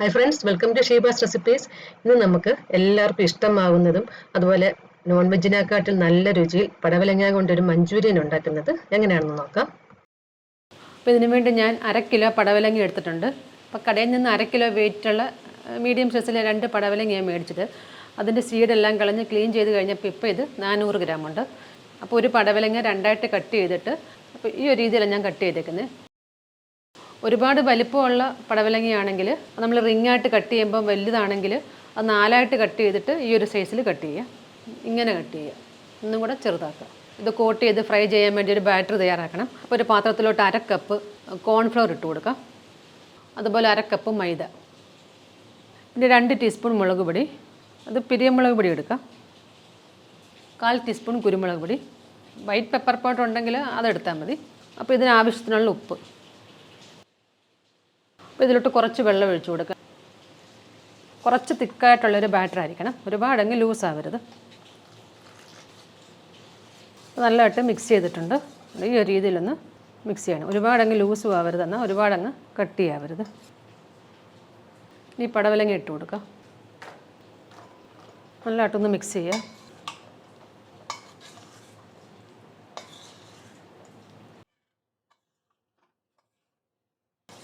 Hi friends welcome to Sheeba's recipes ഇന്ന് നമുക്ക് എല്ലാവർക്കും ഇഷ്ടമാകുന്നതും അതുപോലെ നോൺ വെജിനെക്കാട്ടിൽ നല്ല രുചിയിൽ പടവലങ്ങ കൊണ്ടൊരു മഞ്ചൂരിയൻ ഉണ്ടാക്കുന്നത് എങ്ങനെയാണെന്ന് നോക്കാം. അപ്പോൾ ഇതിനു വേണ്ടി ഞാൻ അര കിലോ പടവലങ്ങ എടുത്തിട്ടുണ്ട്. അപ്പോൾ കടയിൽ നിന്ന് അര കിലോ വെയിറ്റുള്ള മീഡിയം സൈസിലെ രണ്ട് പടവലങ്ങ ഞാൻ മേടിച്ചത്. അതിന്റെ സീഡെല്ലാം കളഞ്ഞ് ക്ലീൻ ചെയ്ത് കഴിഞ്ഞപ്പോൾ ഇപ്പോൾ ഇത് നാനൂറ് ഗ്രാം ഉണ്ട്. അപ്പോൾ ഒരു പടവലങ്ങ രണ്ടായിട്ട് കട്ട് ചെയ്തിട്ട് അപ്പോൾ ഈ ഒരു രീതിയിലാണ് ഞാൻ കട്ട് ചെയ്തേക്കുന്നത്. ഒരുപാട് വലിപ്പമുള്ള പടവലങ്ങയാണെങ്കിൽ നമ്മൾ റിംഗ് ആയിട്ട് കട്ട് ചെയ്യുമ്പോൾ വലുതാണെങ്കിൽ അത് നാലായിട്ട് കട്ട് ചെയ്തിട്ട് ഈ ഒരു സൈസിൽ കട്ട് ചെയ്യുക. ഇങ്ങനെ കട്ട് ചെയ്യുക. ഒന്നും കൂടെ ചെറുതാക്കുക. ഇത് കോട്ട് ചെയ്ത് ഫ്രൈ ചെയ്യാൻ വേണ്ടി ഒരു ബാറ്റർ തയ്യാറാക്കണം. അപ്പോൾ ഒരു പാത്രത്തിലോട്ട് അര കപ്പ് കോൺഫ്ലവർ ഇട്ട് കൊടുക്കാം. അതുപോലെ അര കപ്പ് മൈദ. പിന്നെ രണ്ട് ടീസ്പൂൺ മുളക് പൊടി. അത് പിരിയമുളക് പൊടി എടുക്കാം. കാൽ ടീസ്പൂൺ കുരുമുളക് പൊടി. വൈറ്റ് പെപ്പർ പൗഡർ ഉണ്ടെങ്കിൽ അതെടുത്താൽ മതി. അപ്പോൾ ഇതിനാവശ്യത്തിനുള്ള ഉപ്പ്. അപ്പോൾ ഇതിലോട്ട് കുറച്ച് വെള്ളം ഒഴിച്ചു കൊടുക്കുക. കുറച്ച് തിക്കായിട്ടുള്ളൊരു ബാറ്റർ ആയിരിക്കണം. ഒരുപാടങ്ങ് ലൂസ് ആവരുത്. നല്ലതായിട്ട് മിക്സ് ചെയ്തിട്ടുണ്ട്. ഈ ഒരു രീതിയിലൊന്ന് മിക്സ് ചെയ്യണം. ഒരുപാടങ്ങ് ലൂസ് ആവരുത് എന്നാൽ ഒരുപാടങ്ങ് കട്ടിയാവരുത് ഈ പടവലങ്ങ ഇട്ട് കൊടുക്കുക. നല്ലതായിട്ടൊന്ന് മിക്സ് ചെയ്യുക.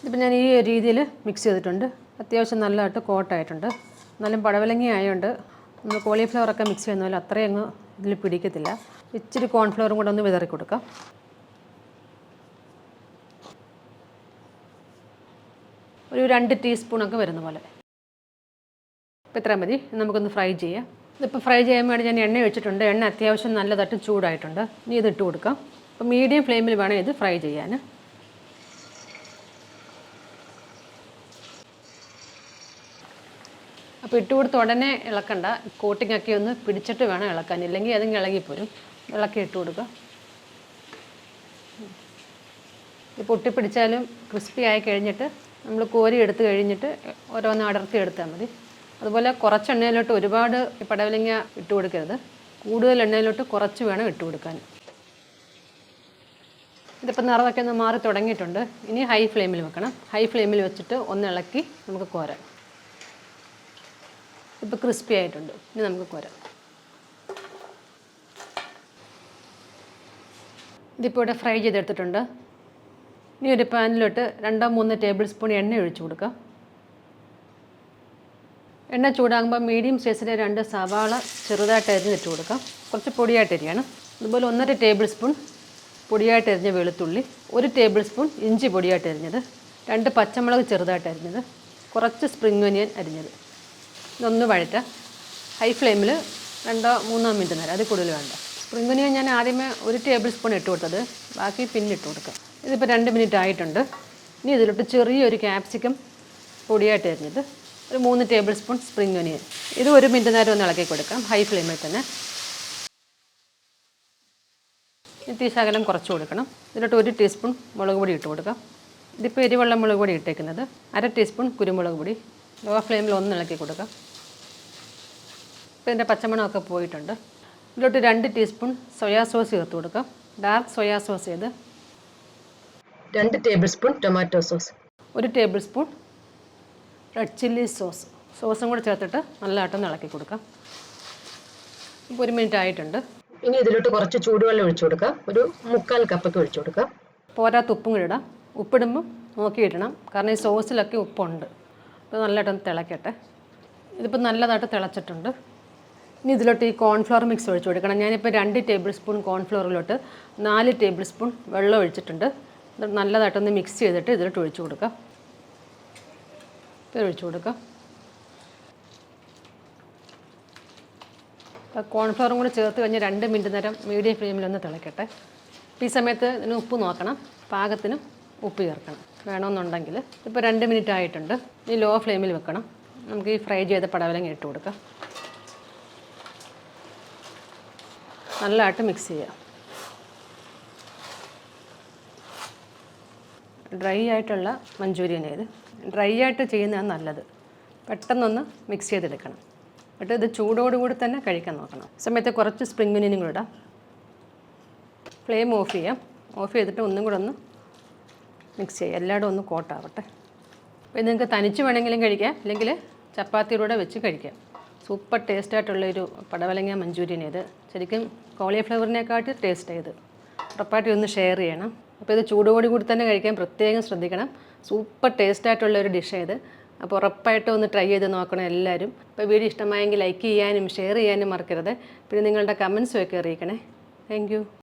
ഇതിപ്പോൾ ഞാൻ ഈ രീതിയിൽ മിക്സ് ചെയ്തിട്ടുണ്ട്. അത്യാവശ്യം നല്ലതായിട്ട് കോട്ടായിട്ടുണ്ട്. എന്നാലും പടവലങ്ങി ആയതുകൊണ്ട് നമ്മൾ കോളിഫ്ലവർ ഒക്കെ മിക്സ് ചെയ്യുന്ന പോലെ അത്രയും അങ്ങ് ഇതിൽ പിടിക്കത്തില്ല. ഇച്ചിരി കോൺഫ്ലവറും കൂടെ ഒന്ന് വിതറി കൊടുക്കാം. ഒരു രണ്ട് ടീസ്പൂണൊക്കെ വരുന്ന പോലെ. ഇപ്പോൾ ഇത്രയും മതി. നമുക്കൊന്ന് ഫ്രൈ ചെയ്യാം. ഇതിപ്പോൾ ഫ്രൈ ചെയ്യാൻ വേണ്ടി ഞാൻ എണ്ണ വെച്ചിട്ടുണ്ട് എണ്ണ അത്യാവശ്യം നല്ലതായിട്ട് ചൂടായിട്ടുണ്ട്. ഇനി ഇത് ഇട്ട് കൊടുക്കാം. അപ്പോൾ മീഡിയം ഫ്ലെയിമിൽ വേണം ഇത് ഫ്രൈ ചെയ്യാൻ അപ്പോൾ ഇട്ട് കൊടുത്ത് ഉടനെ ഇളക്കണ്ട. കോട്ടിംഗ് ഒക്കെ ഒന്ന് പിടിച്ചിട്ട് വേണം ഇളക്കാൻ. ഇല്ലെങ്കിൽ അതിങ്ങ് ഇളകിപ്പോരും. ഇളക്കി ഇട്ട് കൊടുക്കുക. ഇത് പൊട്ടിപ്പിടിച്ചാലും ക്രിസ്പി ആയി കഴിഞ്ഞിട്ട് നമ്മൾ കോരി എടുത്ത് കഴിഞ്ഞിട്ട് ഓരോന്ന് അടർത്തി എടുത്താൽ മതി. അതുപോലെ കുറച്ച് എണ്ണയിലോട്ട് ഒരുപാട് പടവലങ്ങ ഇട്ട് കൊടുക്കരുത്. കൂടുതൽ എണ്ണയിലോട്ട് കുറച്ച് വേണം ഇട്ട് കൊടുക്കാൻ. ഇതിപ്പോൾ നിറമൊക്കെ ഒന്ന് മാറി തുടങ്ങിയിട്ടുണ്ട്. ഇനി ഹൈ ഫ്ലെയിമിൽ വെക്കണം. ഹൈ ഫ്ലെയിമിൽ വെച്ചിട്ട് ഒന്ന് ഇളക്കി നമുക്ക് കോരാം. ഇപ്പോൾ ക്രിസ്പി ആയിട്ടുണ്ട്. ഇനി നമുക്ക് കോരാം. ഇതിപ്പോൾ ഇവിടെ ഫ്രൈ ചെയ്തെടുത്തിട്ടുണ്ട്. ഇനി ഒരു പാനിലോട്ട് രണ്ടോ മൂന്ന് ടേബിൾ സ്പൂൺ എണ്ണ ഒഴിച്ചു കൊടുക്കുക എണ്ണ ചൂടാകുമ്പോൾ മീഡിയം സൈസിലെ രണ്ട് സവാള ചെറുതായിട്ട് അരിഞ്ഞിട്ട് കൊടുക്കാം. കുറച്ച് പൊടിയായിട്ട് അരിയാണ്. അതുപോലെ ഒന്നര ടേബിൾ സ്പൂൺ പൊടിയായിട്ട് അരിഞ്ഞ വെളുത്തുള്ളി ഒരു ടേബിൾ സ്പൂൺ ഇഞ്ചി പൊടിയായിട്ട് അരിഞ്ഞത് രണ്ട് പച്ചമുളക് ചെറുതായിട്ട് അരിഞ്ഞത് കുറച്ച് സ്പ്രിംഗ് ഒനിയൻ അരിഞ്ഞത്. ഇതൊന്ന് വഴറ്റ. ഹൈ ഫ്ലെയിമിൽ രണ്ടോ മൂന്നോ മിനിറ്റ് നേരം. അത് കൂടുതൽ വേണ്ട. സ്പ്രിംഗ് ഒനിയൻ ഞാൻ ആദ്യമേ ഒരു ടേബിൾ സ്പൂൺ ഇട്ട് കൊടുത്തത്. ബാക്കി പിന്നെ ഇട്ട് കൊടുക്കുക ഇതിപ്പോൾ രണ്ട് മിനിറ്റ് ആയിട്ടുണ്ട്. ഇനി ഇതിലോട്ട് ചെറിയൊരു ക്യാപ്സിക്കം പൊടിയായിട്ട് എറിഞ്ഞത് ഒരു മൂന്ന് ടേബിൾ സ്പൂൺ സ്പ്രിംഗ് ഒനിയൻ ഇത് ഒരു മിനിറ്റ് നേരം ഒന്ന് ഇളക്കി കൊടുക്കാം. ഹൈ ഫ്ലെയിമിൽ തന്നെ. തീ കുറച്ച് കൊടുക്കണം. ഇതിലോട്ട് ഒരു ടീസ്പൂൺ മുളക് പൊടി ഇട്ട് കൊടുക്കാം. ഇതിപ്പോൾ എരിവെള്ളം മുളക് പൊടി ഇട്ടേക്കുന്നത്. അര ടീസ്പൂൺ കുരുമുളക് പൊടി. ലോ ഫ്ലെയിമിൽ ഒന്ന് ഇളക്കി കൊടുക്കാം. ഇപ്പോൾ ഇതിന്റെ പച്ചമണമൊക്കെ പോയിട്ടുണ്ട്. ഇതിലോട്ട് രണ്ട് ടീസ്പൂൺ സോയാ സോസ് ചേർത്ത് കൊടുക്കാം. ഡാർക്ക് സോയാ സോസ് ചെയ്ത് രണ്ട് ടേബിൾ സ്പൂൺ ടൊമാറ്റോ സോസ്. ഒരു tablespoon red chilli sauce. സോസും കൂടെ ചേർത്തിട്ട് നല്ലതായിട്ടൊന്ന് ഇളക്കി കൊടുക്കാം. ഇപ്പോൾ ഒരു മിനിറ്റ് ആയിട്ടുണ്ട്. ഇനി ഇതിലോട്ട് കുറച്ച് ചൂടുവെള്ളം ഒഴിച്ചു കൊടുക്കാം. ഒരു മുക്കാൽ കപ്പൊക്കെ ഒഴിച്ചു കൊടുക്കാം. പോരാത്ത ഉപ്പും കൂടി ഇടാം. ഉപ്പിടുമ്പം നോക്കിയിടണം. കാരണം ഈ സോസിലൊക്കെ ഉപ്പുണ്ട്. അപ്പോൾ നല്ലതായിട്ടൊന്ന് തിളക്കട്ടെ. ഇതിപ്പോൾ നല്ലതായിട്ട് തിളച്ചിട്ടുണ്ട്. ഇനി ഇതിലോട്ട് ഈ കോൺഫ്ലവർ മിക്സ് ഒഴിച്ച് കൊടുക്കണം. ഞാനിപ്പോൾ രണ്ട് ടേബിൾ സ്പൂൺ കോൺഫ്ലവറിലോട്ട് നാല് ടേബിൾ സ്പൂൺ വെള്ളം ഒഴിച്ചിട്ടുണ്ട്. എന്നിട്ട് നല്ലതായിട്ടൊന്ന് മിക്സ് ചെയ്തിട്ട് ഇതിലോട്ട് ഒഴിച്ച് കൊടുക്കാം. ഇത് ഒഴിച്ച് കൊടുക്കാം. കോൺഫ്ലവറും കൂടി ചേർത്ത് കഴിഞ്ഞ് രണ്ട് മിനിറ്റ് നേരം മീഡിയം ഫ്ലെയിമിലൊന്ന് തിളക്കട്ടെ. ഈ സമയത്ത് ഇതിന് ഉപ്പ് നോക്കണം. പാകത്തിന് ഉപ്പ് ചേർക്കണം. വേണമെന്നുണ്ടെങ്കിൽ ഇപ്പോൾ രണ്ട് മിനിറ്റ് ആയിട്ടുണ്ട്. ഈ ലോ ഫ്ലെയിമിൽ വെക്കണം. നമുക്ക് ഈ ഫ്രൈ ചെയ്ത പടവലങ്ങ ഇട്ട് കൊടുക്കാം. നല്ലതായിട്ട് മിക്സ് ചെയ്യാം. ഡ്രൈ ആയിട്ടുള്ള മഞ്ചൂരിയൻ ഡ്രൈ ആയിട്ട് ചെയ്യുന്നതാണ് നല്ലത്. പെട്ടെന്നൊന്ന് മിക്സ് ചെയ്തെടുക്കണം. എന്നിട്ട് ഇത് ചൂടോടുകൂടി തന്നെ കഴിക്കാൻ നോക്കണം. സമയത്ത് കുറച്ച് സ്പ്രിംഗ് ഒനിയനും കൂടെ ഇടാം. ഫ്ലെയിം ഓഫ് ചെയ്യാം. ഓഫ് ചെയ്തിട്ട് ഒന്നും കൂടെ ഒന്ന് മിക്സ് ചെയ്യുക എല്ലായിടും ഒന്ന് കോട്ടാവട്ടെ. ഇത് നിങ്ങൾക്ക് തനിച്ച് വേണമെങ്കിലും കഴിക്കാം. അല്ലെങ്കിൽ ചപ്പാത്തിയിലൂടെ വെച്ച് കഴിക്കാം. സൂപ്പർ ടേസ്റ്റായിട്ടുള്ളൊരു പടവലങ്ങ മഞ്ചൂരിയൻ ഇത്. ശരിക്കും കോളിഫ്ലവറിനെക്കാട്ടി ടേസ്റ്റ് ഇത്. ഉറപ്പായിട്ടും ഒന്ന് ഷെയർ ചെയ്യണം. അപ്പോൾ ഇത് ചൂടോടി കൂടി തന്നെ കഴിക്കാൻ പ്രത്യേകം ശ്രദ്ധിക്കണം. സൂപ്പർ ടേസ്റ്റായിട്ടുള്ള ഒരു ഡിഷ് ഇത്. അപ്പോൾ ഉറപ്പായിട്ടും ഒന്ന് ട്രൈ ചെയ്ത് നോക്കണം എല്ലാവരും. അപ്പോൾ വീഡിയോ ഇഷ്ടമായെങ്കിൽ ലൈക്ക് ചെയ്യാനും ഷെയർ ചെയ്യാനും മറക്കരുത്. പിന്നെ നിങ്ങളുടെ കമൻസും ഒക്കെ അറിയിക്കണേ. താങ്ക്